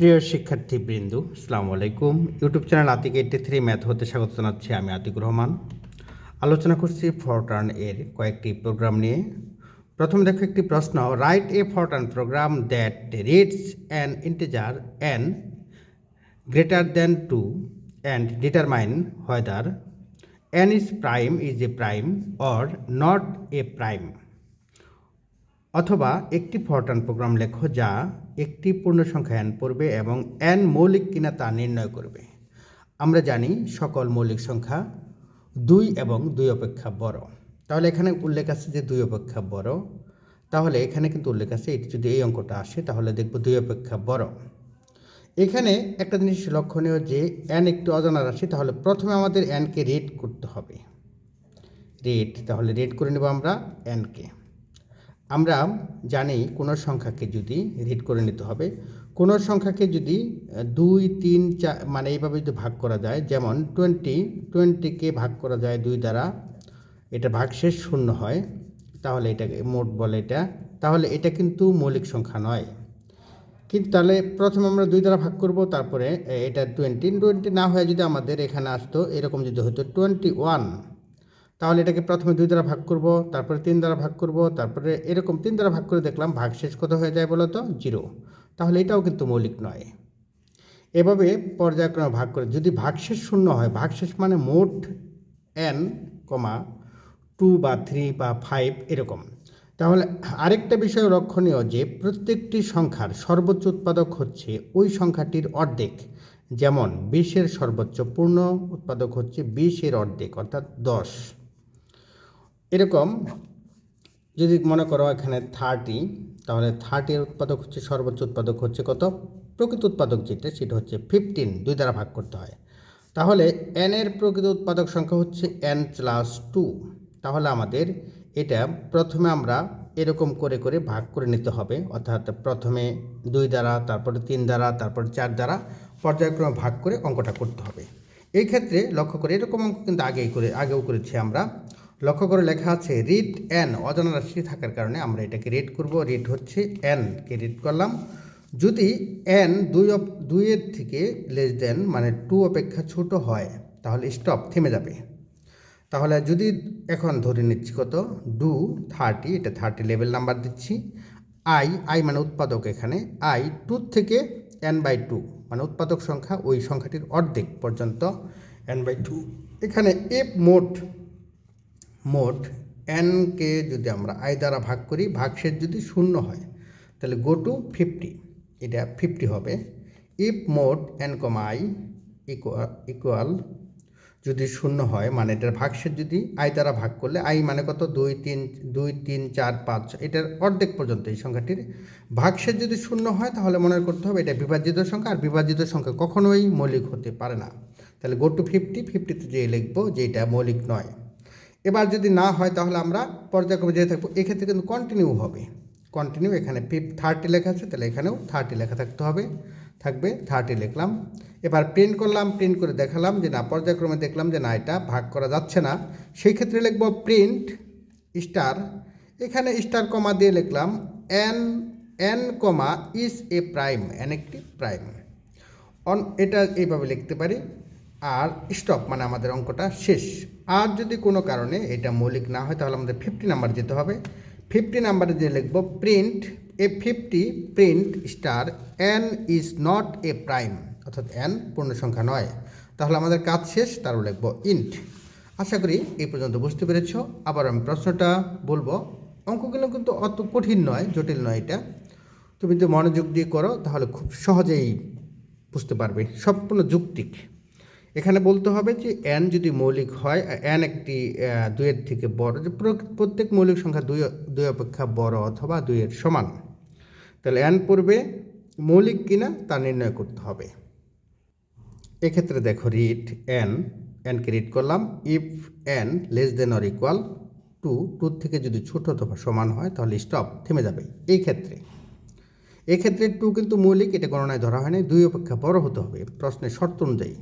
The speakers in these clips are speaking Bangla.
প্রিয় শিক্ষার্থী শিক্ষার্থীবৃন্দ, আসসালামু আলাইকুম। YouTube channel Atik eighty three math হতে স্বাগত জানাচ্ছি আমি আতিকুর রহমান। আলোচনা করছি ফরটার্ন এর কয়েকটি প্রোগ্রাম নিয়ে। প্রথম দেখো একটি প্রশ্ন write a Fortran program that reads an integer n greater than two and determine whether n is prime is a prime or not a prime অথবা একটি ফরটার্ন প্রোগ্রাম লেখো যা একটি পূর্ণ সংখ্যা এন পড়বে এবং এন মৌলিক কিনা তা নির্ণয় করবে। আমরা জানি সকল মৌলিক সংখ্যা দুই এবং দুই অপেক্ষা বড়। তাহলে এখানে উল্লেখ আছে যে দুই অপেক্ষা বড়। তাহলে এখানে কিন্তু উল্লেখ আছে এটি যদি এই অঙ্কটা আসে, তাহলে দেখব দুই অপেক্ষা বড়। এখানে একটা জিনিস লক্ষণীয় যে এন একটি অজানা রাশি, তাহলে প্রথমে আমাদের এনকে রেড করতে হবে। রেড তাহলে রেড করে নেব আমরা এনকে আমরা জানি কোনো সংখ্যাকে যদি রিড করে নিতে হবে। কোনো সংখ্যাকে যদি দুই, তিন, চার মানে এইভাবে যদি ভাগ করা যায়, যেমন টোয়েন্টি টোয়েন্টিকে ভাগ করা যায় দুই দ্বারা, এটা ভাগশেষ শূন্য হয়, তাহলে এটাকে মোট বলে এটা, তাহলে এটা কিন্তু মৌলিক সংখ্যা নয়। কিন্তু তাহলে প্রথমে আমরা দুই দ্বারা ভাগ করব, তারপরে এটা টোয়েন্টি টোয়েন্টি না হয়ে যদি আমাদের এখানে আসতো, এরকম যদি হতো টোয়েন্টি ওয়ান তাহলে এটাকে প্রথমে দুই দ্বারা ভাগ করব, তারপরে তিন দ্বারা ভাগ করব, তারপরে এরকম তিন দ্বারা ভাগ করে দেখলাম ভাগ শেষ কত হয়ে যায় বলো তো? জিরো। তাহলে এটাও কিন্তু মৌলিক নয়। এভাবে পর্যায়ক্রমে ভাগ করে, যদি ভাগশেষ শূন্য হয় ভাগশেষ মানে মোট এন কমা টু বা থ্রি বা ফাইভ এরকম। তাহলে আরেকটা বিষয় লক্ষণীয় যে প্রত্যেকটি সংখ্যার সর্বোচ্চ উৎপাদক হচ্ছে ওই সংখ্যাটির অর্ধেক। যেমন বিশের সর্বোচ্চ পূর্ণ উৎপাদক হচ্ছে বিশের অর্ধেক, অর্থাৎ দশ। এরকম যদি মনে করো এখানে থার্টি তাহলে থার্টির উৎপাদক হচ্ছে, সর্বোচ্চ উৎপাদক হচ্ছে কত? প্রকৃত উৎপাদক যেটা, সেটা হচ্ছে ফিফটিন দুই দ্বারা ভাগ করতে হয়। তাহলে এন এর প্রকৃত উৎপাদক সংখ্যা হচ্ছে এন প্লাস টু তাহলে আমাদের এটা প্রথমে আমরা এরকম করে করে ভাগ করে নিতে হবে। অর্থাৎ প্রথমে দুই দ্বারা, তারপরে তিন দ্বারা, তারপরে চার দ্বারা পর্যায়ক্রমে ভাগ করে অঙ্কটা করতে হবে। এই ক্ষেত্রে লক্ষ্য করে এরকম অঙ্ক কিন্তু আগেই করে, আগেও করেছি আমরা। লক্ষ্য করে লেখা আছে রিড এন অজানা রাশি থাকার কারণে আমরা এটাকে রেড করব। রেড হচ্ছে এন কে রেড করলাম। যদি এন দুই দুইয়ের থেকে লেস দেন মানে টু অপেক্ষা ছোট হয়, তাহলে স্টপ থেমে যাবে। তাহলে যদি এখন ধরে নিচ্ছি কত? ডু থার্টি এটা থার্টি লেভেল নাম্বার দিচ্ছি। আই আই মানে উৎপাদক এখানে। আই টু থেকে এন বাই টু মানে উৎপাদক সংখ্যা ওই সংখ্যাটির অর্ধেক পর্যন্ত। এন বাই টু এখানে এফ মোট মোট এনকে যদি আমরা আই দ্বারা ভাগ করি, ভাগশেষ যদি শূন্য হয়, তাহলে গো টু ফিফটি এটা ফিফটি হবে। If mod n comma i equal যদি শূন্য হয় মানে এটার ভাগশেষ যদি আই দ্বারা ভাগ করলে আই মানে কত? দুই, তিন দুই, তিন, চার, পাঁচ এটার অর্ধেক পর্যন্ত এই সংখ্যাটির ভাগশেষ যদি শূন্য হয়, তাহলে মনে করতে হবে এটা বিভাজিত সংখ্যা, আর বিভাজিত সংখ্যা কখনোই মৌলিক হতে পারে না। তাহলে গো টু ফিফটি ফিফটিতে যে লিখব যে এটা মৌলিক নয়। এবার যদি না হয় তাহলে আমরা পর্যায়ক্রমে যেয়ে থাকব। এক্ষেত্রে কিন্তু কন্টিনিউ হবে। কন্টিনিউ এখানে ফিফ থার্টি লেখা আছে, তাহলে এখানেও থার্টি লেখা থাকতে হবে। থাকবে থার্টি লিখলাম। এবার প্রিন্ট করলাম প্রিন্ট করে দেখালাম যে না, পর্যায়ক্রমে দেখলাম যে না, এটা ভাগ করা যাচ্ছে না। সেই ক্ষেত্রে লিখব প্রিন্ট স্টার এখানে স্টার কমা দিয়ে লিখলাম n n comma is a prime n একটি প্রাইম অন, এটা এইভাবে লিখতে পারি। আর স্টপ মানে আমাদের অঙ্কটা শেষ। আর যদি কোনো কারণে এটা মৌলিক না হয়, তাহলে আমাদের ফিফটি নাম্বার যেতে হবে। ফিফটি নাম্বারে যে লিখব print a fifty print star n is not a prime অর্থাৎ এন পূর্ণ সংখ্যা নয়। তাহলে আমাদের কাজ শেষ তারও লিখব ইন্ট আশা করি এই পর্যন্ত বুঝতে পেরেছ। আবার আমি প্রশ্নটা বলব। অঙ্কগুলো কিন্তু অত কঠিন নয়, জটিল নয় এটা। তুমি যদি মনোযোগ দিয়ে করো, তাহলে খুব সহজেই বুঝতে পারবে। সম্পূর্ণ যুক্তিক এখানে বলতে হবে যে এন যদি মৌলিক হয় এন একটি দুইয়ের থেকে বড়, যে প্র- প্রত্যেক মৌলিক সংখ্যা দুই দুই অপেক্ষা বড় অথবা দুইয়ের সমান। তাহলে এন পূর্বে মৌলিক কিনা তা নির্ণয় করতে হবে। এক্ষেত্রে দেখো রিড এন এনকে রিড করলাম। If n less than or equal to two থেকে যদি ছোট অথবা সমান হয়, তাহলে স্টপ থেমে যাবে। এই ক্ষেত্রে। এক্ষেত্রে টু কিন্তু মৌলিক, এটা গণনায় ধরা হয়নি, দুই অপেক্ষা বড় হতে হবে, প্রশ্নের শর্ত অনুযায়ী।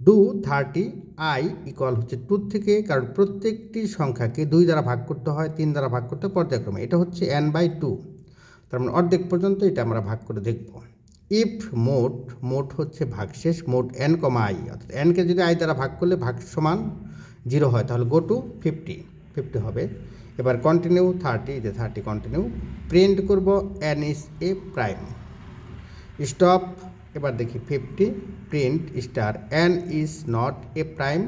ডু থার্টি আই ইকুয়াল হচ্ছে টু থেকে, কারণ প্রত্যেকটি সংখ্যাকে দুই দ্বারা ভাগ করতে হয়, তিন দ্বারা ভাগ করতে পর্যায়ক্রমে। এটা হচ্ছে এন বাই টু তার মানে অর্ধেক পর্যন্ত এটা আমরা ভাগ করে দেখব। ইফ মোট মোট হচ্ছে ভাগশেষ, মোট এন কমা আই অর্থাৎ এনকে যদি আই দ্বারা ভাগ করলে ভাগ সমান জিরো হয়, তাহলে গো টু ফিফটি ফিফটি হবে। এবার কন্টিনিউ থার্টি যে থার্টি কন্টিনিউ প্রিন্ট করব n is a prime stop এবার দেখি fifty print star n is not a prime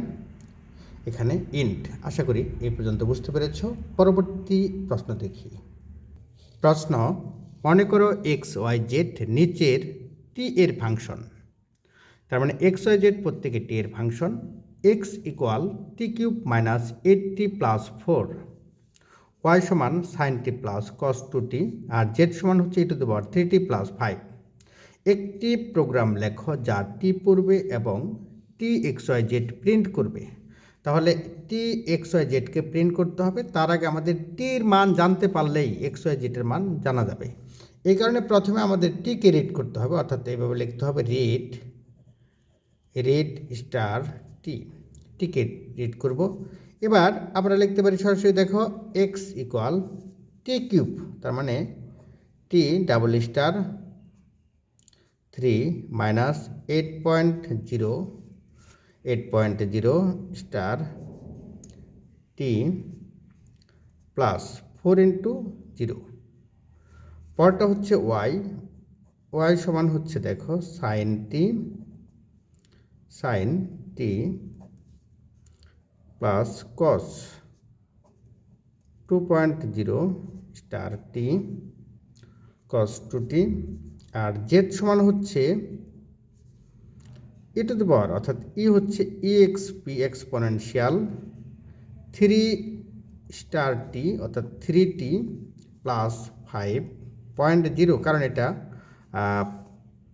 এখানে ইন্ট আশা করি এই পর্যন্ত বুঝতে পেরেছ। পরবর্তী প্রশ্ন দেখি। প্রশ্ন, মনে করো এক্স ওয়াই জেড নিচের টি এর ফাংশন তার মানে এক্স ওয়াই জেড প্রত্যেকে টি এর function x equal t cube minus eight t plus four y সমান sine t plus cos two t আর জেড সমান হচ্ছে e to the power three t plus five একটি প্রোগ্রাম লেখো যা টি পড়বে এবং t x y z print করবে। তাহলে টি এক্স ওয়াই জেডকে প্রিন্ট করতে হবে। তার আগে আমাদের টির মান জানতে পারলেই এক্স ওয়াই জেডের মান জানা যাবে। এই কারণে প্রথমে আমাদের টিকে রিড করতে হবে, অর্থাৎ এইভাবে লিখতে হবে রিড রিড স্টার টি টিকে রিড করব। এবার আমরা লিখতে পারি সরাসরি দেখো এক্স ইকুয়াল টি কিউব তার মানে t double star three minus eight point zero eight point zero star t plus four into zero পরটা হচ্ছে ওয়াই ওয়াই সমান হচ্ছে দেখো sine t sine t plus cos two point zero star t cos two t আর জেড সমান হচ্ছে ই টু দ্য পাওয়ার অর্থাৎ ই হচ্ছে e x p exponential three star t অর্থাৎ three t plus five point zero কারণ এটা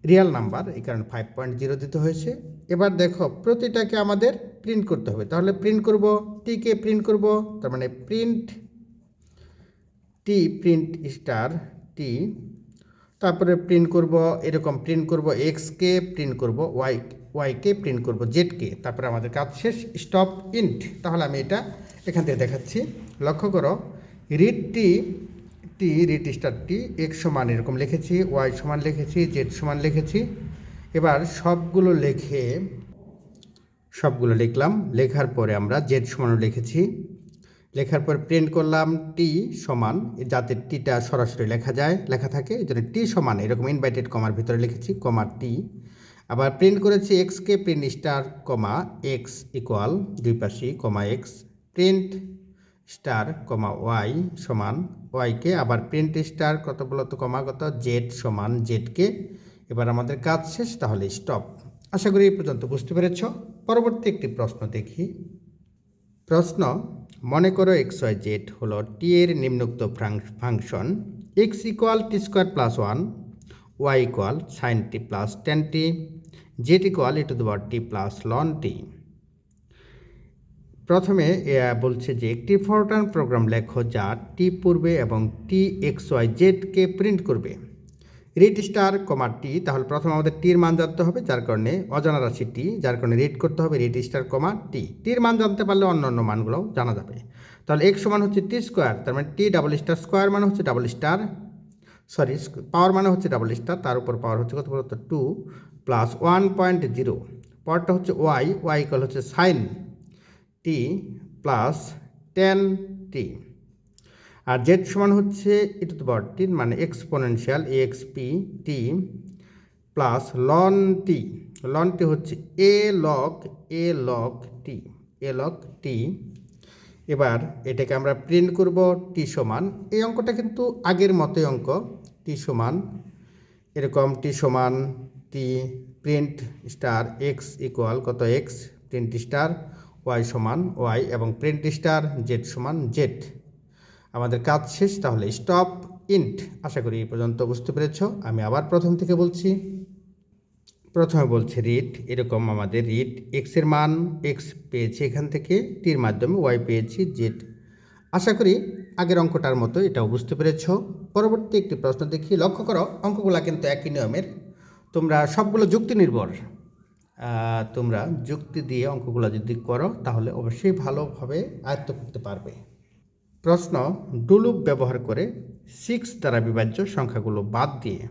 রিয়াল নাম্বার এই কারণে ফাইভ পয়েন্ট জিরো দিতে হয়েছে। এবার দেখো, প্রতিটাকে আমাদের প্রিন্ট করতে হবে। তাহলে প্রিন্ট করব টিকে প্রিন্ট করব, তার মানে print t print star t তারপরে প্রিন্ট করব, এরকম প্রিন্ট করব এক্সকে প্রিন্ট করব ওয়াই ওয়াইকে প্রিন্ট করব জেডকে তারপরে আমাদের কাজ শেষ স্টপ ইন্ট তাহলে আমি এটা এখান থেকে দেখাচ্ছি। লক্ষ্য করো read t read star t x সমান এরকম লিখেছি ওয়াই সমান লিখেছি জেড সমান লিখেছি। এবার সবগুলো লিখে, সবগুলো লিখলাম, লেখার পরে আমরা জেড সমানও লিখেছি। লেখার পর প্রিন্ট করলাম টি সমান যাতে টিটা সরাসরি লেখা যায়, লেখা থাকে, এই জন্য টি সমান, এরকম ইনভাইটেড কমার ভিতরে লিখেছি কমা টি আবার প্রিন্ট করেছি এক্সকে print star comma x equal দুই পাশি comma x print star comma y সমান ওয়াইকে আবার প্রিন্ট স্টার কত বলতো কমাগত জেড সমান জেডকে এবার আমাদের কাজ শেষ, তাহলে স্টপ আশা করি এই পর্যন্ত বুঝতে পেরেছ। পরবর্তী একটি প্রশ্ন দেখি। প্রশ্ন মনে করো এক্স ওয়াই জেড হলো টি এর নিম্নোক্ত function x equal t square plus one y equal sine t plus ten t z equal e to the t plus ln t প্রথমে এ, বলছে যে একটি ফরটার্ন প্রোগ্রাম লেখো যা টি পূর্বে এবং টি এক্স ওয়াই জেডকে প্রিন্ট করবে। রিড স্টার কমা টি, তাহলে প্রথমে আমাদের টির মান জানতে হবে, যার কারণে অজানা রাশি টি, যার কারণে রেড করতে হবে রিড স্টার কমা টি। টির মান জানতে পারলে অন্য অন্য মানগুলো জানা যাবে। তাহলে এক্স সমান হচ্ছে টি স্কোয়ার, তার মানে টি ডাবল স্টার স্কোয়ার মানে হচ্ছে ডাবল স্টার, সরি পাওয়ার মানে হচ্ছে ডাবল স্টার, তার উপর পাওয়ার হচ্ছে কত বলতো? Two plus one point zero. পাওয়ারটা হচ্ছে ওয়াই ওয়াই ইকাল হচ্ছে sine t plus ten t. আর জেড সমান হচ্ছে ই টু পাওয়ার টি মানে exponential e x p t plus ln t ln t হচ্ছে e log e log t e log t এবার এটাকে আমরা প্রিন্ট করব টি সমান। এই অঙ্কটা কিন্তু আগের মতোই অঙ্ক টি সমান। এরকম টি সমান t print star x equal কত এক্স প্রিন্ট স্টার ওয়াই সমান ওয়াই এবং প্রিন্ট স্টার জেড সমান জেড আমাদের কাজ শেষ, তাহলে স্টপ ইন্ট আশা করি এই পর্যন্ত বুঝতে পেরেছ। আমি আবার প্রথম থেকে বলছি। প্রথমে বলছে রিট এরকম আমাদের রিড এক্সের মান এক্স পেয়েছি এখান থেকে টির মাধ্যমে ওয়াই পেয়েছি জেড আশা করি আগের অঙ্কটার মতো এটাও বুঝতে পেরেছ। পরবর্তী একটি প্রশ্ন দেখি, লক্ষ্য করো, অঙ্কগুলো কিন্তু একই নিয়মের। তোমরা সবগুলো যুক্তি নির্ভর তোমরা যুক্তি দিয়ে অঙ্কগুলো যদি করো, তাহলে অবশ্যই ভালোভাবে আয়ত্ত করতে পারবে। প্রশ্ন, ডুলুপ ব্যবহার করে সিক্স দ্বারা বিভাজ্য সংখ্যাগুলো বাদ দিয়ে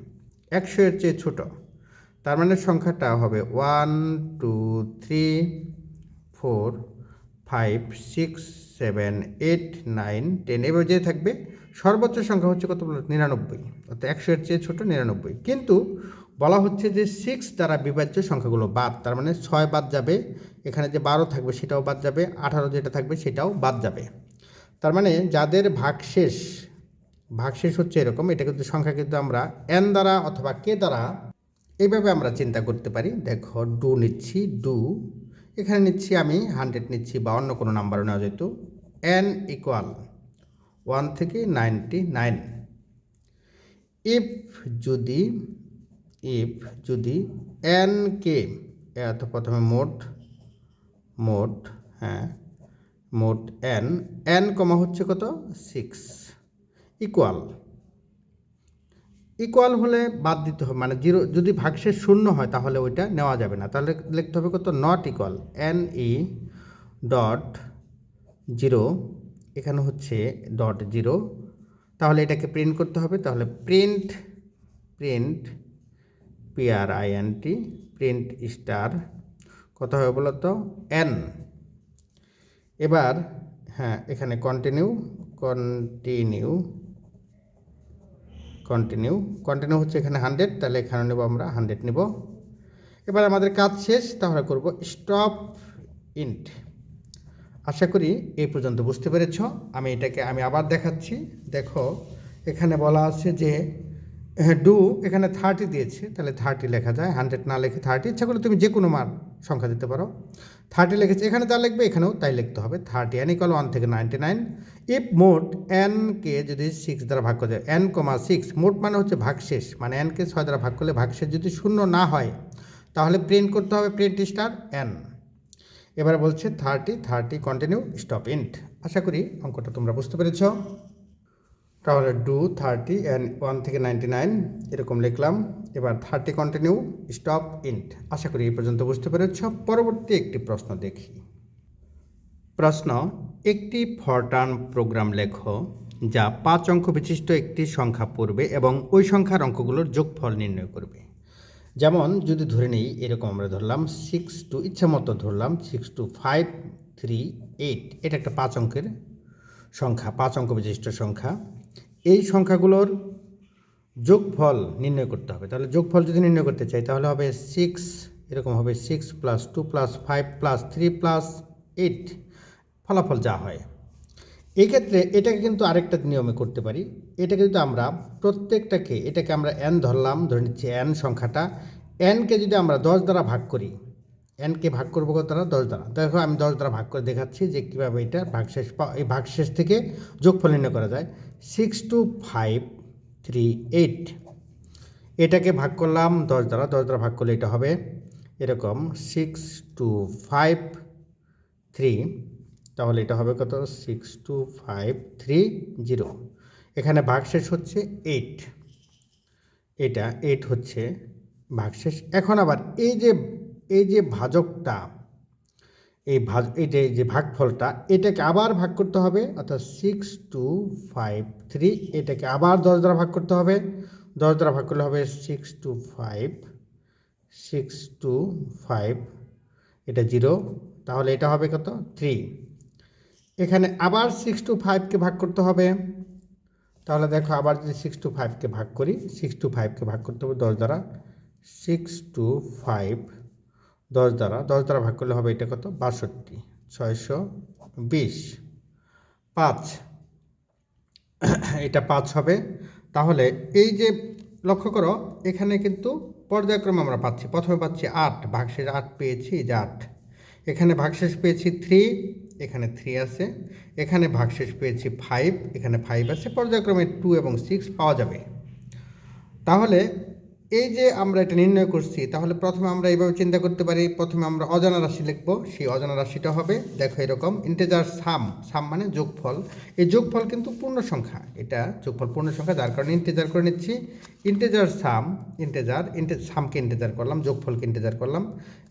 একশো এর চেয়ে ছোট, তার মানে সংখ্যাটা হবে one two three four five six seven eight nine ten এভাবে যে থাকবে। সর্বোচ্চ সংখ্যা হচ্ছে কত বলো? নিরানব্বই, অর্থাৎ একশো এর চেয়ে ছোট নিরানব্বই। কিন্তু বলা হচ্ছে যে সিক্স দ্বারা বিভাজ্য সংখ্যাগুলো বাদ, তার মানে ছয় বাদ যাবে, এখানে যে বারো থাকবে সেটাও বাদ যাবে, আঠারো যেটা থাকবে সেটাও বাদ যাবে। তার মানে যাদের ভাগশেষ ভাগশেষ হচ্ছে এরকম, এটা কিন্তু সংখ্যা কিন্তু আমরা এন দ্বারা অথবা কে দ্বারা এইভাবে আমরা চিন্তা করতে পারি। দেখো ডু নিচ্ছি ডু এখানে নিচ্ছি আমি হান্ড্রেড নিচ্ছি বা অন্য কোনো নাম্বারও নেওয়া যেত। এন ইকুয়াল ওয়ান থেকে নাইনটি নাইন ইফ যদি ইফ যদি এন কে অর্থাৎ প্রথমে মোট মোট হ্যাঁ মোট এন এন কমা হচ্ছে কত? সিক্স ইকুয়াল ইকুয়াল হলে বাদ দিতে হবে মানে জিরো যদি ভাগশেষ শূন্য হয় তাহলে ওইটা নেওয়া যাবে না। তাহলে লিখতে হবে কত? Not equal n e dot zero এখানে হচ্ছে ডট জিরো তাহলে এটাকে প্রিন্ট করতে হবে। তাহলে print print PR INT print star কত হবে বলতো? এন এবার হ্যাঁ এখানে কন্টিনিউ কন্টিনিউ কন্টিনিউ কন্টিনিউ হচ্ছে এখানে হান্ড্রেড তাহলে এখানে নেব আমরা হান্ড্রেড নেব। এবার আমাদের কাজ শেষ, তাহলে করব স্টপ ইন্ট আশা করি এই পর্যন্ত বুঝতে পেরেছ। আমি এটাকে, আমি আবার দেখাচ্ছি। দেখো, এখানে বলা আছে যে ডু এখানে থার্টি দিয়েছে, তাহলে থার্টি লেখা যায়। হান্ড্রেড না লেখে থার্টি ইচ্ছা করলে তুমি যে কোনো মান সংখ্যা দিতে পারো। থার্টি লিখেছে, এখানে যা লিখবে এখানেও তাই লিখতে হবে, থার্টি এন ইকাল ওয়ান থেকে ninety nine if mod n কে যদি সিক্স দ্বারা ভাগ করে এন কমা সিক্স মোট মানে হচ্ছে ভাগশেষ মানে এনকে ছয় দ্বারা ভাগ করলে ভাগশেষ যদি শূন্য না হয়, তাহলে প্রিন্ট করতে হবে প্রিন্ট স্টার এন এবারে বলছে thirty thirty continue stop end আশা করি অঙ্কটা তোমরা বুঝতে পেরেছ। তাহলে ডু থার্টি অ্যান্ড ওয়ান থেকে নাইনটি নাইন এরকম লিখলাম। এবার থার্টি কন্টিনিউ স্টপ ইন্ট আশা করি এই পর্যন্ত বুঝতে পেরেছ। পরবর্তী একটি প্রশ্ন দেখি। প্রশ্ন, একটি ফরটার্ন প্রোগ্রাম লেখো যা পাঁচ অঙ্ক বিশিষ্ট একটি সংখ্যা পড়বে এবং ওই সংখ্যার অঙ্কগুলোর যোগফল নির্ণয় করবে। যেমন, যদি ধরে নিই, এরকম আমরা ধরলাম সিক্স টু ইচ্ছা মতো ধরলাম six two five three eight এটা একটা পাঁচ অঙ্কের সংখ্যা, পাঁচ অঙ্ক বিশিষ্ট সংখ্যা। এই সংখ্যাগুলোর যোগফল নির্ণয় করতে হবে। তাহলে যোগফল যদি নির্ণয় করতে চাই, তাহলে হবে সিক্স এরকম হবে six plus two plus five plus three plus eight ফলাফল যা হয়। এই ক্ষেত্রে এটাকে কিন্তু আরেকটা নিয়মে করতে পারি। এটাকে যদি আমরা প্রত্যেকটাকে, এটাকে আমরা এন ধরলাম, ধরে নিচ্ছি এন সংখ্যাটা এনকে যদি আমরা দশ দ্বারা ভাগ করি এনকে ভাগ করব কত দ্বারা? দশ দ্বারা। দেখো আমি দশ দ্বারা ভাগ করে দেখাচ্ছি যে কীভাবে এটা ভাগশেষ এই ভাগশেষ থেকে যোগফল নির্ণয় করা যায়। Six two five three eight এটাকে ভাগ করলাম দশ দ্বারা দশ দ্বারা ভাগ করলে এটা হবে এরকম সিক্স টু ফাইভ থ্রি তাহলে এটা হবে কত? Six two five three zero এখানে ভাগশেষ হচ্ছে এইট এটা এইট হচ্ছে ভাগশেষ। এখন আবার এই যে এই যে ভাজকটা এই ভাগ, এই যে যে ভাগফলটা, এটাকে আবার ভাগ করতে হবে, অর্থাৎ সিক্স টু ফাইভ থ্রি এটাকে আবার দশ দ্বারা ভাগ করতে হবে। দশ দ্বারা ভাগ করলে হবে six two five six two five এটা জিরো তাহলে এটা হবে কত? থ্রি এখানে আবার সিক্স টু ফাইভকে ভাগ করতে হবে। তাহলে দেখো, আবার যদি সিক্স টু ফাইভকে ভাগ করি সিক্স টু ফাইভকে ভাগ করতে হবে দশ দ্বারা। সিক্স টু ফাইভ দশ দ্বারা দশ দ্বারা ভাগ করলে হবে এটা কত? বাষট্টি, ছয়শো বিশ। পাঁচ, এটা পাঁচ হবে। তাহলে এই যে লক্ষ্য করো, এখানে কিন্তু পর্যায়ক্রমে আমরা পাচ্ছি। প্রথমে পাচ্ছি আট, ভাগশেষ আট পেয়েছি যে আট। এখানে ভাগশেষ পেয়েছি থ্রি এখানে থ্রি আছে। এখানে ভাগশেষ পেয়েছি ফাইভ এখানে ফাইভ আছে। পর্যায়ক্রমে টু এবং সিক্স পাওয়া যাবে। তাহলে এই যে আমরা এটা নির্ণয় করছি, তাহলে প্রথমে আমরা এইভাবে চিন্তা করতে পারি, প্রথমে আমরা অজানা রাশি লিখব, সেই অজানা রাশিটা হবে, দেখো এরকম ইন্টেজার সাম সাম মানে যোগফল, এই যোগফল কিন্তু পূর্ণ সংখ্যা এটা যোগফল পূর্ণ সংখ্যা যার কারণে ইন্টেজার করে নিচ্ছি ইন্টেজার সাম ইন্টেজার ইন্টে সামকে ইন্টেজার করলাম, যোগফলকে ইন্টেজার করলাম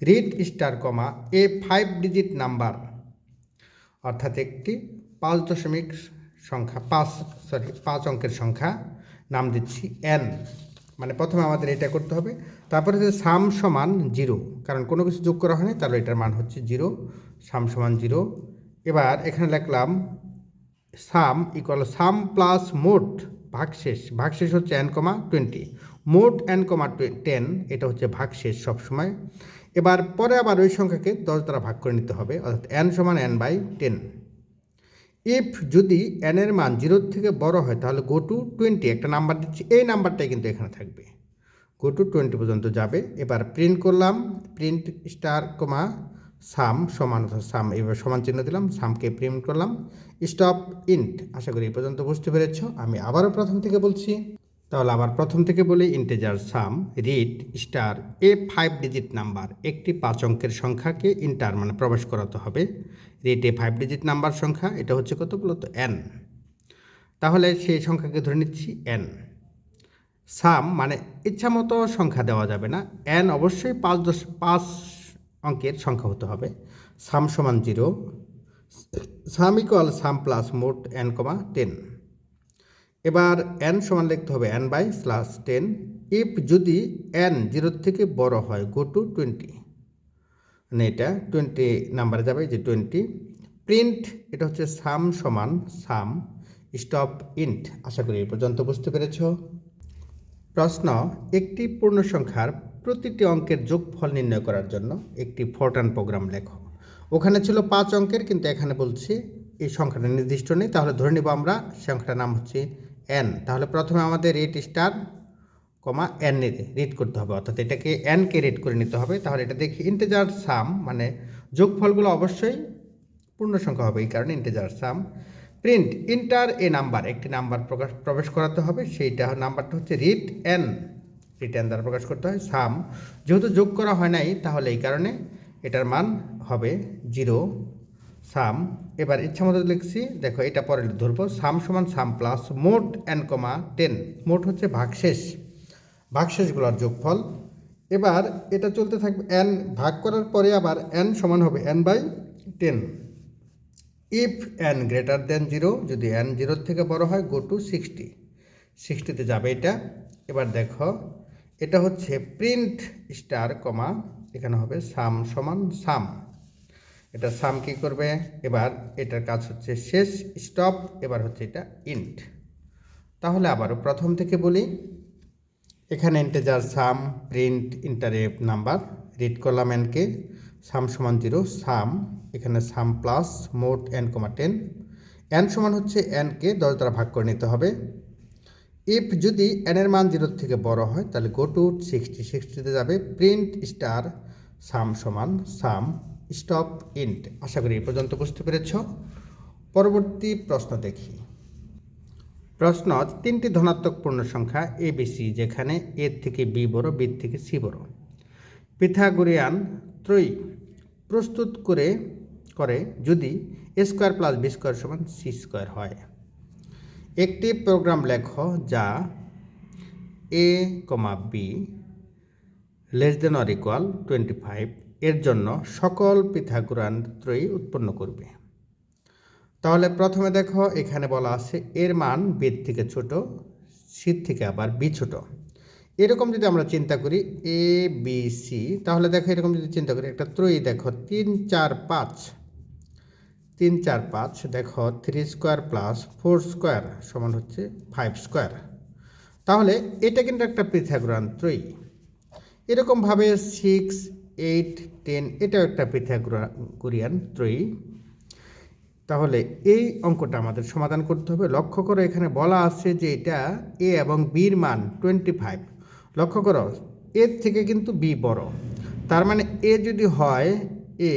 read star comma a five digit number অর্থাৎ একটি পাঁচ দশমিক সংখ্যা, পাঁচ সরি পাঁচ অঙ্কের সংখ্যা, নাম দিচ্ছি এন মানে প্রথমে আমাদের এটা করতে হবে। তারপরে হচ্ছে সাম সমান জিরো, কারণ কোনো কিছু যোগ করা হয়নি, তাহলে এটার মান হচ্ছে জিরো, সাম সমান জিরো। এবার এখানে লিখলাম সাম ইকুয়াল সাম প্লাস মোট ভাগশেষ ভাগশেষ হচ্ছে n comma twenty mod n comma ten এটা হচ্ছে ভাগশেষ সবসময়। এবার পরে আবার ওই সংখ্যাকে দশ দ্বারা ভাগ করে নিতে হবে, অর্থাৎ এন সমান এন বাই টেন ইফ যদি এন এর মান জিরোর থেকে বড় হয়, তাহলে গো টু টোয়েন্টি একটা নাম্বার দিচ্ছি। এই নাম্বারটাই কিন্তু এখানে থাকবে। গো টু টোয়েন্টি পর্যন্ত যাবে। এবার প্রিন্ট করলাম। প্রিন্ট স্টার কমা সাম সমান সাম এবার সমান চিহ্ন দিলাম সামকে প্রিন্ট করলাম। স্টপ ইন্ট আশা করি এই পর্যন্ত বুঝতে পেরেছ। আমি আবারও প্রথম থেকে বলছি। তাহলে আবার প্রথম থেকে বলি integer sum read star a five digit number একটি পাঁচ অঙ্কের সংখ্যাকে ইন্টার মানে প্রবেশ করাতে হবে। এ ফাইভ ডিজিট নাম্বার সংখ্যা, এটা হচ্ছে কত বলতো? এন তাহলে সেই সংখ্যাকে ধরে নিচ্ছি এন সাম মানে ইচ্ছা মতো সংখ্যা দেওয়া যাবে না। এন অবশ্যই পাঁচ দশ পাঁচ অঙ্কের সংখ্যা হতে হবে। সাম সমান zero sum equal sum plus mod n comma ten এবার এন সমান লিখতে হবে n by plus ten if যদি এন জিরোর থেকে বড় হয় গো টু টোয়েন্টি মানে এটা টোয়েন্টি নাম্বারে যাবে যে টোয়েন্টি প্রিন্ট এটা হচ্ছে সাম সমান সাম স্টপ ইন্ট আশা করি এই পর্যন্ত বুঝতে পেরেছ। প্রশ্ন, একটি পূর্ণ সংখ্যার প্রতিটি অঙ্কের যোগফল নির্ণয় করার জন্য একটি ফোরটান প্রোগ্রাম লেখো। ওখানে ছিল পাঁচ অঙ্কের, কিন্তু এখানে বলছি এই সংখ্যাটা নির্দিষ্ট নেই, তাহলে ধরে নিব আমরা, সংখ্যাটার নাম হচ্ছে এন তাহলে প্রথমে আমাদের eight star comma n read করতে হবে। অর্থাৎ এটাকে এনকে রেড করে নিতে হবে। তাহলে এটা দেখি ইন্টেজার সাম মানে যোগফলগুলো অবশ্যই পূর্ণ সংখ্যা হবে। এই কারণে integer sum print enter a number একটি নাম্বার প্রকাশ প্রবেশ করাতে হবে। সেইটা নাম্বারটা হচ্ছে রিট এন রিট এন দ্বারা প্রকাশ করতে হয় সাম যেহেতু যোগ করা হয় নাই, তাহলে এই কারণে এটার মান হবে জিরো সাম এবার ইচ্ছা মতো লিখছি, দেখো এটা পরে ধরবো। সাম সমান sum plus mod n comma ten mod হচ্ছে ভাগশেষ। ভাগশেষগুলোর যোগফল। এবার এটা চলতে থাকবে এন ভাগ করার পরে আবার এন সমান হবে n by ten if n greater than zero যদি এন জিরোর থেকে বড় হয় গো টু সিক্সটি সিক্সটিতে যাবে এটা। এবার দেখো, এটা হচ্ছে প্রিন্ট স্টার কমা এখানে হবে সাম সমান সাম এটা সাম কি করবে? এবার এটার কাজ হচ্ছে শেষ স্টপ এবার হচ্ছে এটা ইন্ট তাহলে আবারও প্রথম থেকে বলি এখানে integer sum print enter a number read করলাম এনকে সাম সমান জিরো সাম এখানে sum plus mod n comma ten n সমান হচ্ছে এনকে দশ দ্বারা ভাগ করে নিতে হবে। ইফ যদি এনের মান জিরোর থেকে বড় হয়, তাহলে গো টু সিক্সটি সিক্সটিতে যাবে। প্রিন্ট স্টার সাম সমান সাম স্টপ ইন্ট আশা করি এই পর্যন্ত বুঝতে পেরেছ। পরবর্তী প্রশ্ন দেখি। প্রশ্ন, তিনটি ধনাত্মক পূর্ণ সংখ্যা এ বি সি যেখানে এর থেকে বি বড় বি থেকে সি বড়। পিথাগোরিয়ান ত্রয়ী প্রস্তুত করে করে যদি a square plus b square সমান সি স্কোয়ার হয়। একটি প্রোগ্রাম লেখো যা a comma b less than or equal twenty five এর জন্য সকল পিথাগোরান ত্রয়ী উৎপন্ন করবে। তাহলে প্রথমে দেখো এখানে বলা আছে এর মান বেদ থেকে ছোট সির থেকে আবার বি ছোট। এরকম যদি আমরা চিন্তা করি এ বি সি তাহলে দেখো এরকম যদি চিন্তা করি, একটা ত্রয়ী দেখো, তিন, চার, পাঁচ। তিন, চার, পাঁচ, দেখো three square plus four square সমান হচ্ছে ফাইভ স্কোয়ার তাহলে এটা কিন্তু একটা পৃথাগোরান ত্রয়ী। এরকমভাবে সিক্স এইট টেন এটাও একটা পিথাগোরিয়ান ত্রয়ী। তাহলে এই অঙ্কটা আমাদের সমাধান করতে হবে। লক্ষ্য করো এখানে বলা আছে যে এটা এ এবং বির মান টোয়েন্টি ফাইভ লক্ষ্য করো, এর থেকে কিন্তু বি বড়। তার মানে এ যদি হয় এ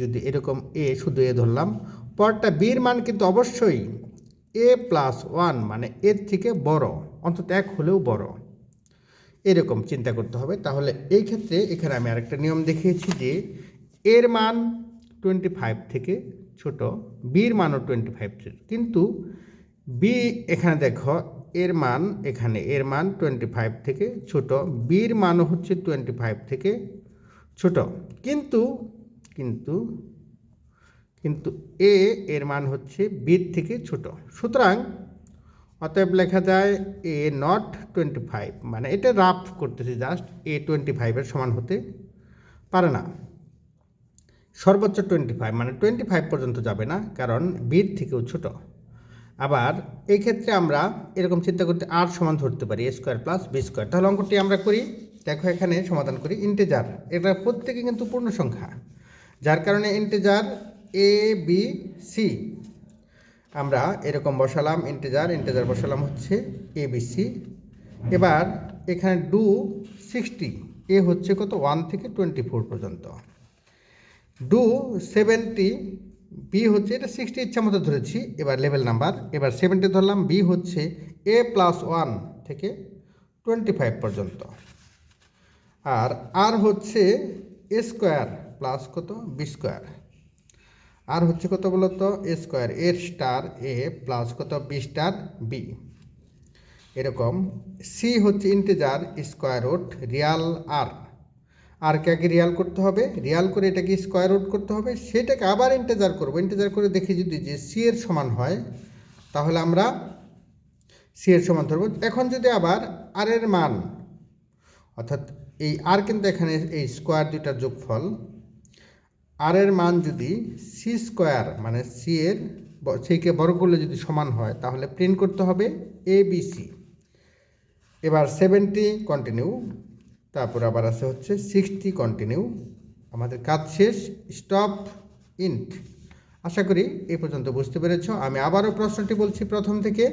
যদি এরকম এ শুধু এ ধরলাম, পরটা বির মান কিন্তু অবশ্যই এ প্লাস ওয়ান মানে এর থেকে বড়, অন্তত এক হলেও বড়। এরকম চিন্তা করতে হবে। তাহলে এই ক্ষেত্রে এখানে আমি আরেকটা নিয়ম দেখিয়েছি যে এর মান টোয়েন্টি ফাইভ থেকে ছোট বির মানও টোয়েন্টি ফাইভ কিন্তু বি এখানে দেখো, এর মান এখানে, এর মান টোয়েন্টি ফাইভ থেকে ছোট বির মানও হচ্ছে টোয়েন্টি ফাইভ থেকে ছোট। কিন্তু কিন্তু কিন্তু এ এর মান হচ্ছে বির থেকে ছোট। সুতরাং, অতএব লেখা যায় এ নট টোয়েন্টি ফাইভ মানে এটা রাফ করতেছি জাস্ট এ টোয়েন্টি ফাইভের সমান হতে পারে না। সর্বোচ্চ টোয়েন্টি ফাইভ মানে টোয়েন্টি ফাইভ পর্যন্ত যাবে না, কারণ বির থেকেও ছোট। আবার এই ক্ষেত্রে আমরা এরকম চিন্তা করতে আর সমান ধরতে পারি a square plus b square তাহলে অঙ্কটি আমরা করি, দেখো এখানে সমাধান করি ইন্টেজার এটা প্রত্যেকে কিন্তু পূর্ণ সংখ্যা, যার কারণে ইন্টেজার এ বি সি আমরা এরকম বসালাম ইন্টেজার ইন্টেজার বসালাম হচ্ছে এ বি সি এবার এখানে ডু সিক্সটি এ হচ্ছে কত? ওয়ান থেকে টোয়েন্টি ফোর পর্যন্ত। ডু সেভেন্টি, বি হচ্ছে এটা সিক্সটি ইচ্ছা মতো ধরেছি, এবার লেভেল নাম্বার এবার সেভেন্টি ধরলাম, বি হচ্ছে এ প্লাস ওয়ান থেকে টোয়েন্টি ফাইভ পর্যন্ত। আর আর হচ্ছে এ স্কোয়ার প্লাস কত? বি স্কোয়ার আর হচ্ছে কত বলতো? এ স্কোয়ার এর স্টার এ প্লাস কত? বি স্টার বি এরকম। সি হচ্ছে integer square root real R আর আগে রিয়াল করতে হবে? রিয়াল করে এটাকে স্কোয়ার রুট করতে হবে। সেটাকে আবার ইন্টেজার করব। ইন্টেজার করে দেখি যদি যে সি এর সমান হয়, তাহলে আমরা সি এর সমান ধরবো। এখন যদি আবার আর এর মান, অর্থাৎ এই আর কিন্তু এখানে এই স্কোয়ার দুইটার যোগফল আর এর মান যদি সি স্কোয়ার মানে সি এর ব- সিকে বর্গ করলে যদি সমান হয়, তাহলে প্রিন্ট করতে হবে এ বি সি এবার সেভেন্টি কন্টিনিউ তারপর আবার আছে হচ্ছে সিক্সটি কন্টিনিউ আমাদের কাজ শেষ স্টপ ইন্ট আশা করি এ পর্যন্ত বুঝতে পেরেছ। আমি আবারও প্রশ্নটি বলছি প্রথম থেকে।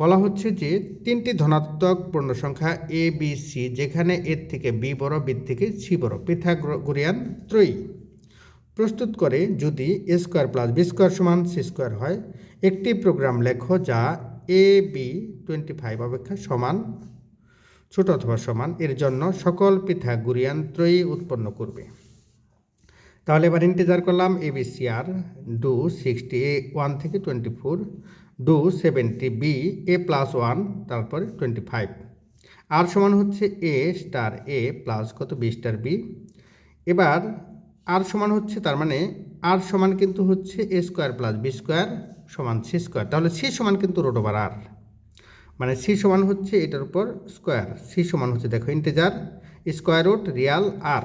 বলা হচ্ছে যে, তিনটি ধনাত্মক পূর্ণ সংখ্যা এ বি সি যেখানে এর থেকে বি বড় বি থেকে সি বড়, পিথাগোরিয়ান ত্রয়ী। প্রস্তুত করে যদি A square plus B square সমান সি স্কোয়ার হয়, একটি প্রোগ্রাম লেখো যা এ বি টোয়েন্টি ফাইভ অপেক্ষা সমান ছোট অথবা সমান, এর জন্য সকল পিথাগোরিয়ান ত্রয়ী উৎপন্ন করবে। তাহলে এবার ইন্টেজার করলাম A B C R do sixty A one থেকে twenty four do seventy B A plus one তারপরে টোয়েন্টি ফাইভ আর সমান হচ্ছে এ স্টার এ প্লাস কত? বি স্টার বি এবার আর সমান হচ্ছে, তার মানে আর সমান কিন্তু হচ্ছে A square plus B square সমান সি স্কোয়ার তাহলে সি সমান কিন্তু রোড ওভার আর মানে সি সমান হচ্ছে এটার উপর স্কোয়ার। সি সমান হচ্ছে দেখো integer square root real R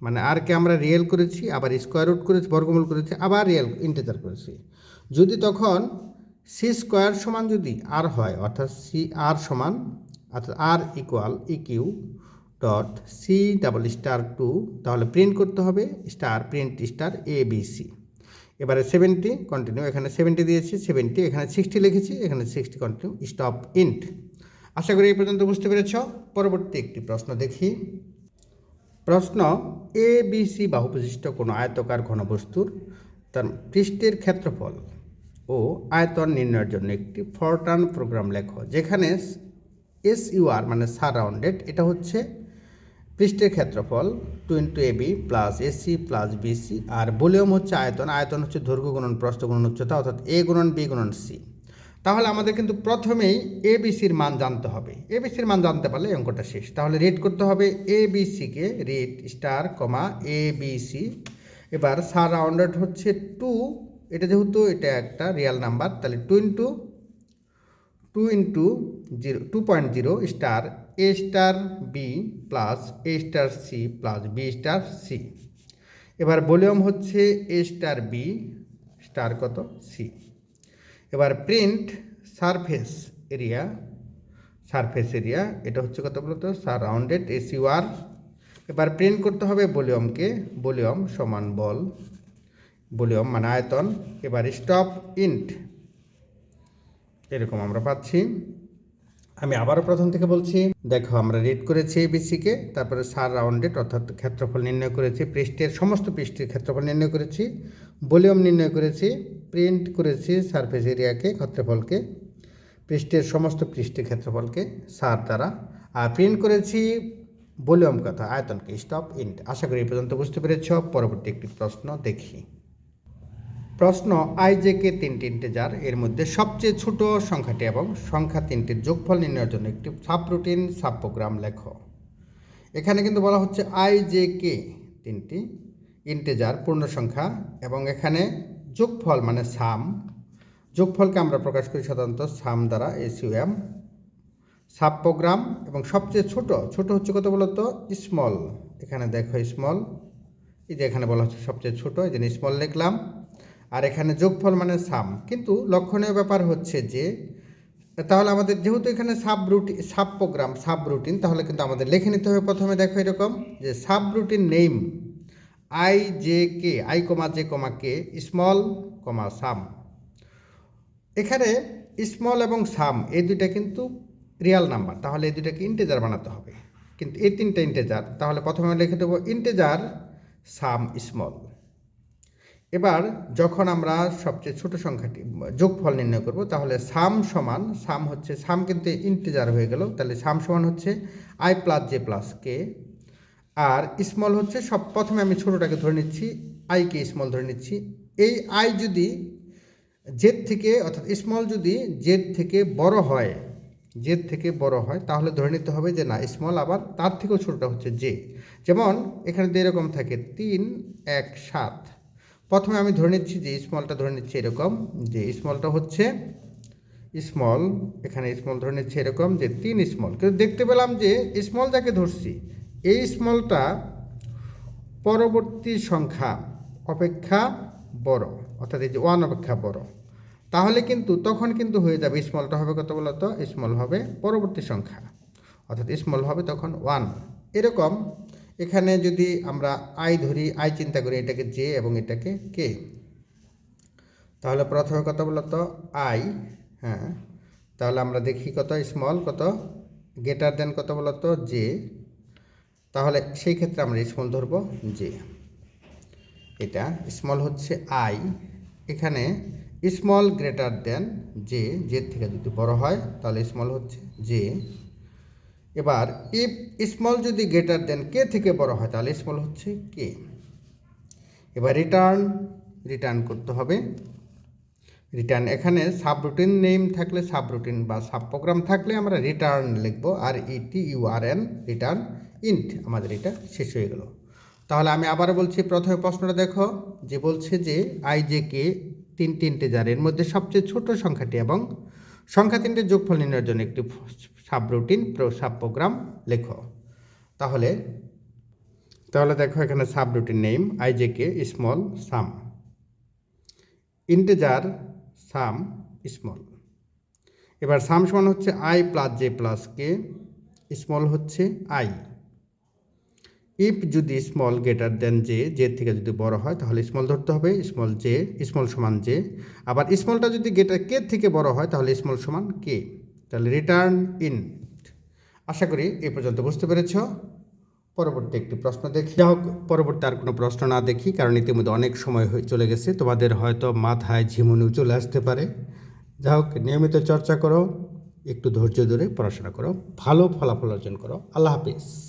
মানে আরকে আমরা রিয়েল করেছি, আবার স্কোয়ার রুট করেছি, বর্গমূল করেছি, আবার রিয়েল ইন্টেজার করেছি। যদি তখন সি স্কোয়ার সমান যদি আর হয়, অর্থাৎ সি আর সমান, অর্থাৎ R equal EQ dot C double star two তাহলে প্রিন্ট করতে হবে star print star A B C এবারে সেভেন্টি কন্টিনিউ এখানে সেভেন্টি দিয়েছি সেভেন্টি এখানে সিক্সটি লিখেছি, এখানে সিক্সটি কন্টিনিউ স্টপ ইন্ট আশা করি এই পর্যন্ত বুঝতে পেরেছ। পরবর্তী একটি প্রশ্ন দেখি। প্রশ্ন এ বি সি বাহুবিশিষ্ট কোনো আয়তকার ঘনবস্তুর তার পৃষ্ঠের ক্ষেত্রফল ও আয়তন নির্ণয়ের জন্য একটি ফরটার্ন প্রোগ্রাম লেখো, যেখানে এস ইউআর মানে সারাউন্ডেড, এটা হচ্ছে পৃষ্ঠের ক্ষেত্রফল two A B plus AC plus BC R volume হচ্ছে আয়তন। আয়তন হচ্ছে দৈর্ঘ্য গুণন প্রস্থ গুণন উচ্চতা অর্থাৎ এ গুণন বি গুণন সি তাহলে আমাদের কিন্তু প্রথমেই এ মান জানতে হবে। এ মান জানতে পারলে অঙ্কটা শেষ। তাহলে রেড করতে হবে A বিসিকে read star comma A BC এবার সারাউন্ডেড হচ্ছে টু এটা যেহেতু এটা একটা রিয়াল নাম্বার তাহলে two into two into zero two point zero star A star B plus A star C plus B star C এবার ভলিউম হচ্ছে এ স্টার বি স্টার কত? সি এবার print surface area surface area এটা হচ্ছে কত বলতো? সারাউন্ডেড এসিওয়ার এবার প্রিন্ট করতে হবে ভলিউমকে, ভলিউম সমান বল, ভলিউম মানে আয়তন। এবার স্টপ ইন্ট এরকম আমরা পাচ্ছি। আমি আবারও প্রথম থেকে বলছি, দেখো আমরা রিড করেছি বিসিকে তারপরে সার রাউন্ডেড অর্থাৎ ক্ষেত্রফল নির্ণয় করেছি, পৃষ্ঠের সমস্ত পৃষ্ঠের ক্ষেত্রফল নির্ণয় করেছি, ভলিউম নির্ণয় করেছি প্রিন্ট করেছি সারফেস এরিয়াকে ক্ষেত্রফলকে, পৃষ্ঠের সমস্ত পৃষ্ঠের ক্ষেত্রফলকে সার দ্বারা, আর প্রিন্ট করেছি ভলিউম কথা, আয়তনকে স্টপ ইন্ট আশা করি এই পর্যন্ত বুঝতে পেরেছ, পরবর্তী একটি প্রশ্ন দেখি। প্রশ্ন আই জে কে তিনটি ইন্টেজার এর মধ্যে সবচেয়ে ছোট সংখ্যাটি এবং সংখ্যা তিনটির যোগফল নির্ণয়ের জন্য একটি সাব রুটিন সাব প্রোগ্রাম লেখো। এখানে কিন্তু বলা হচ্ছে আই জে কে তিনটি ইন্টেজার পূর্ণ সংখ্যা, এবং এখানে যোগফল মানে সাম যোগফলকে আমরা প্রকাশ করি সাধারণত সাম দ্বারা এসইউএম সাব প্রোগ্রাম এবং সবচেয়ে ছোট ছোট হচ্ছে কত বলতো? স্মল এখানে দেখো স্মল এই যে এখানে বলা হচ্ছে সবচেয়ে ছোট, এই জন্য স্মল লিখলাম। আর এখানে যোগফল মানে সাম কিন্তু লক্ষণীয় ব্যাপার হচ্ছে যে, তাহলে আমাদের যেহেতু এখানে subroutine subprogram subroutine তাহলে কিন্তু আমাদের লিখে নিতে হবে প্রথমে, দেখো এরকম, যে subroutine name I J K I comma J comma K small comma sum এখানে স্মল এবং সাম এই দুইটা কিন্তু রিয়াল নাম্বার তাহলে এই দুইটাকে ইন্টেজার বানাতে হবে। কিন্তু এই তিনটা ইন্টেজার তাহলে প্রথমে লিখে দেবো ইন্টেজার সাম স্মল এবার যখন আমরা সবচেয়ে ছোট সংখ্যাটি, যোগফল নির্ণয় করব, তাহলে সাম সমান, সাম হচ্ছে, সাম কিন্তু ইন্টেজার হয়ে গেল, তাহলে সাম সমান হচ্ছে I plus J plus K R small হচ্ছে সব, প্রথমে আমি ছোটোটাকে ধরে নিচ্ছি আইকে স্মল ধরে নিচ্ছি, এই আই যদি জেড থেকে, অর্থাৎ স্মল যদি জেড থেকে বড় হয় জেড থেকে বড় হয়, তাহলে ধরে নিতে হবে যে না স্মল আবার তার থেকেও ছোটোটা হচ্ছে জে যেমন এখানে এরকম থাকে, তিন, এক, সাত প্রথমে আমি ধরে নিচ্ছি যে স্মলটা ধরে নিচ্ছি এরকম, যে স্মলটা হচ্ছে স্মল এখানে স্মল ধরে নিচ্ছি এরকম, যে তিন স্মল কিন্তু দেখতে পেলাম যে স্মল যাকে ধরছি, এই স্মলটা পরবর্তী সংখ্যা অপেক্ষা বড়, অর্থাৎ এই যে ওয়ান অপেক্ষা বড়। তাহলে কিন্তু তখন কিন্তু হয়ে যাবে স্মলটা হবে কত বলতো? স্মল হবে পরবর্তী সংখ্যা। অর্থাৎ স্মল হবে তখন ওয়ান এরকম এখানে যদি আমরা আই ধরি আই চিন্তা করি এটাকে জে এবং এটাকে কে তাহলে প্রথমে কত বলতো আই হ্যাঁ। তাহলে আমরা দেখি কত স্মল কত গেটার দেন কত বলতো জে তাহলে সেই ক্ষেত্রে আমরা স্মল ধরবো জে এটা স্মল হচ্ছে আই এখানে স্মল গ্রেটার দেন জে জের থেকে যদি বড় হয়, তাহলে স্মল হচ্ছে জে এবার ইফ স্মল যদি গ্রেটার দেন কে থেকে বড় হয়, তাহলে স্মল হচ্ছে কে এবার রিটার্ন রিটার্ন করতে হবে। রিটার্ন এখানে সাবরুটিন নেম থাকলে সাবরুটিন বা সাব প্রোগ্রাম থাকলে আমরা রিটার্ন লিখব আর E T U R N return end আমাদের এটা শেষ হয়ে গেল। তাহলে আমি আবার বলছি, প্রথমে প্রশ্নটা দেখো, যে বলছে যে আই জে কে তিন তিনটে যার এর মধ্যে সবচেয়ে ছোট সংখ্যাটি এবং সংখ্যা তিনটির যোগফল নির্ণয়ের জন্য একটি সাবরুটিন সাব প্রোগ্রাম লেখো। তাহলে তাহলে দেখো এখানে subroutine name I J K small sum integer sum small এবার সাম সমান হচ্ছে I plus J plus K small হচ্ছে আই ইফ যদি small greater then J J থেকে যদি বড় হয়, তাহলে স্মল ধরতে হবে স্মল জে স্মল সমান জে আবার স্মলটা যদি গেটার কে থেকে বড় হয়, তাহলে স্মল সমান কে তাহলে রিটার্ন ইন আশা করি এ পর্যন্ত বুঝতে পেরেছ। পরবর্তী একটি প্রশ্ন দেখি। যা হোক, পরবর্তী আর কোনো প্রশ্ন না দেখি, কারণ ইতিমধ্যে অনেক সময় হয়ে চলে গেছে। তোমাদের হয়তো মাথায় ঝিমুনিও চলে আসতে পারে। যা হোক, নিয়মিত চর্চা করো, একটু ধৈর্য ধরে পড়াশোনা করো, ভালো ফলাফল অর্জন করো। আল্লাহ হাফিজ।